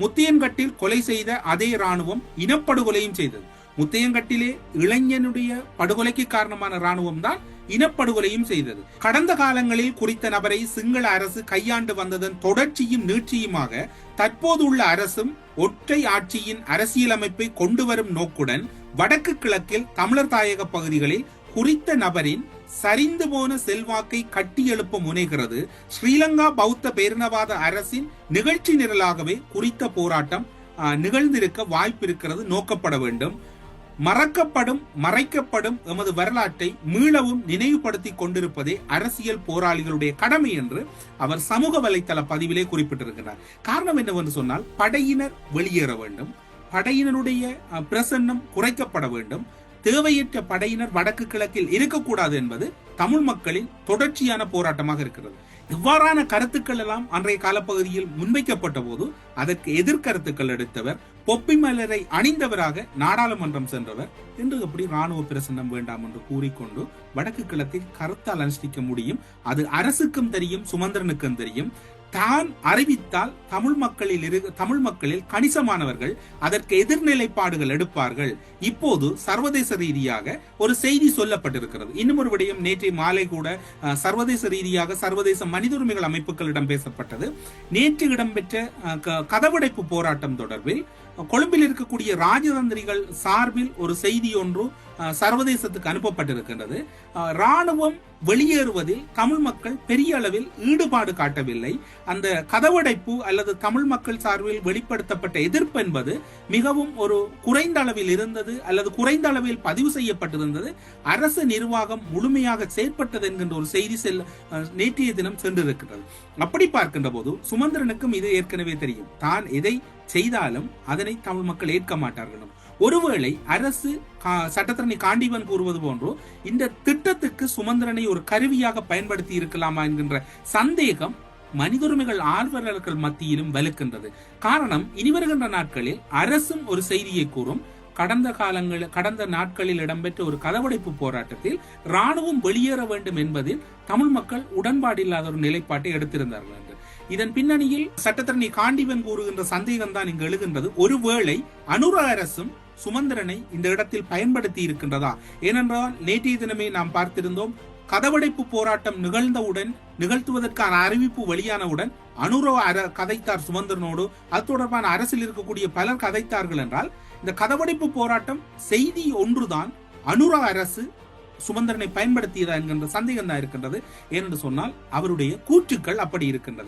முத்தியன்கட்டில் கொலை செய்த அதே ராணுவம் இனப்படுகொலையும் செய்தது. முத்தையங்கட்டிலே இளைஞனுடைய படுகொலைக்கு காரணமான ராணுவம் தான் இனப்படுகொலையும் செய்தது. கடந்த காலங்களில் குறித்த நபரை சிங்கள அரசு கையாண்டு வந்ததன் தொடர்ச்சியும் நீட்சியுமாக தற்போது உள்ள அரசும் ஒற்றை ஆட்சியின் அரசியலமைப்பை கொண்டு வரும் நோக்குடன் வடக்கு கிழக்கில் தமிழர் தாயக பகுதிகளில் குறித்த நபரின் சரிந்து போன செல்வாக்கை கட்டியெழுப்ப முனைகிறது ஸ்ரீலங்கா பௌத்த பேரினவாத அரசின் நிகழ்ச்சி நிரலாகவே குறித்த போராட்டம் நிகழ்ந்திருக்க வாய்ப்பிருக்கிறது நோக்கப்பட வேண்டும். மறக்கப்படும் மறைக்கப்படும் எமது வரலாற்றை மீளவும் நினைவுபடுத்தி கொண்டிருப்பதே அரசியல் போராளிகளுடைய கடமை என்று அவர் சமூக வலைத்தள பதிவிலே குறிப்பிட்டிருக்கிறார். காரணம் என்னவென்று சொன்னால் படையினர் வெளியேற வேண்டும். படையினருடைய பிரசன்னம் குறைக்கப்பட வேண்டும். தேவையற்ற படையினர் வடக்கு கிழக்கில் இருக்கக்கூடாது என்பது தமிழ் மக்களின் தொடர்ச்சியான போராட்டமாக இருக்கிறது. இவ்வாறான கருத்துக்கள் எல்லாம் அன்றைய காலப்பகுதியில் முன்வைக்கப்பட்ட போது அதற்கு எதிர்கருத்துக்கள் எடுத்தவர் பொப்பி மலரை அணிந்தவராக நாடாளுமன்றம் சென்றவர். இன்று எப்படி ராணுவ பிரசன்னம் வேண்டாம் என்று கூறிக்கொண்டு வடக்கு கிழக்கில் கருத்தால் அனுஷ்டிக்க முடியும் அது அரசுக்கும் தெரியும் சுமந்திரனுக்கும் தெரியும். தான் அறிவித்தால் தமிழ் மக்களில் இரு தமிழ் மக்களில் கணிசமானவர்கள் அதற்கு எதிர்நிலைப்பாடுகள் எடுப்பார்கள். இப்போது சர்வதேச ரீதியாக ஒரு செய்தி சொல்லப்பட்டிருக்கிறது. இன்னும் ஒரு விடயம் நேற்றைய மாலை கூட சர்வதேச ரீதியாக சர்வதேச மனித உரிமைகள் அமைப்புகளிடம் பேசப்பட்டது. நேற்று இடம்பெற்ற கதவடைப்பு போராட்டம் தொடர்பில் கொழும்பில் இருக்கக்கூடிய ராஜதந்திரிகள் சார்பில் ஒரு செய்தி ஒன்று சர்வதேசத்துக்கு அனுப்பப்பட்டிருக்கின்றது. ராணுவம் வெளியேறுவதில் தமிழ் மக்கள் பெரிய அளவில் ஈடுபாடு காட்டவில்லை. அந்த கதவடைப்பு அல்லது தமிழ் மக்கள் சார்பில் வெளிப்படுத்தப்பட்ட எதிர்ப்பு என்பது மிகவும் ஒரு குறைந்த அளவில் இருந்தது அல்லது குறைந்த அளவில் பதிவு செய்யப்பட்டிருந்தது. அரச நிர்வாகம் முழுமையாக செயற்பட்டது என்கின்ற ஒரு செய்தி செல் நேற்றைய தினம் சென்றிருக்கிறது அப்படி பார்க்கின்ற போது சுமந்திரனுக்கும் இது ஏற்கனவே தெரியும். தான் எதை செய்தாலும் அதனை தமிழ் மக்கள் ஏற்க மாட்டார்களும் ஒருவேளை அரசு சட்டத்தரணி காண்டிவன் கூறுவது போன்றோ இந்த திட்டத்துக்கு சுமந்திரனை ஒரு கருவியாக பயன்படுத்தி இருக்கலாமா என்கின்ற சந்தேகம் மனிதுரிமைகள் ஆர்வலர்கள் மத்தியிலும் வலுக்கின்றது. காரணம் இனி வருகின்ற நாட்களில் அரசும் ஒரு செய்தியை கூறும் கடந்த காலங்களில் கடந்த நாட்களில் இடம்பெற்ற ஒரு கதவடைப்பு போராட்டத்தில் ராணுவம் வெளியேற வேண்டும் என்பதில் தமிழ் மக்கள் உடன்பாடில்லாத ஒரு நிலைப்பாட்டை எடுத்திருந்தார்கள் என்று இதன் பின்னணியில் சட்டத்தரணி காண்டிவன் கூறுகின்ற சந்தேகம் தான் இங்கு எழுகின்றது. ஒருவேளை அனுர அரசும் சுமந்திரனை இந்த இடத்தில் பயன்படுத்தி இருக்கின்றதா? ஏனென்றால் நேற்றைய தினமே நாம் பார்த்திருந்தோம் கதவடைப்பு போராட்டம் நிகழ்ந்தவுடன் நிகழ்த்துவதற்கான அறிவிப்பு வெளியானவுடன் அனுரவ அர கதைத்தார் சுமந்திரனோடு அது தொடர்பான அரசில் இருக்கக்கூடிய பலர் கதைத்தார்கள் என்றால் இந்த கதவடைப்பு போராட்டம் செய்தி ஒன்றுதான் அனுரா அரசு சுமந்திரனை பயன்படுத்தியதா என்கின்ற சந்தேகம் தான் இருக்கின்றது. ஏனென்று சொன்னால் அவருடைய கூற்றுக்கள் அப்படி இருக்கின்றது.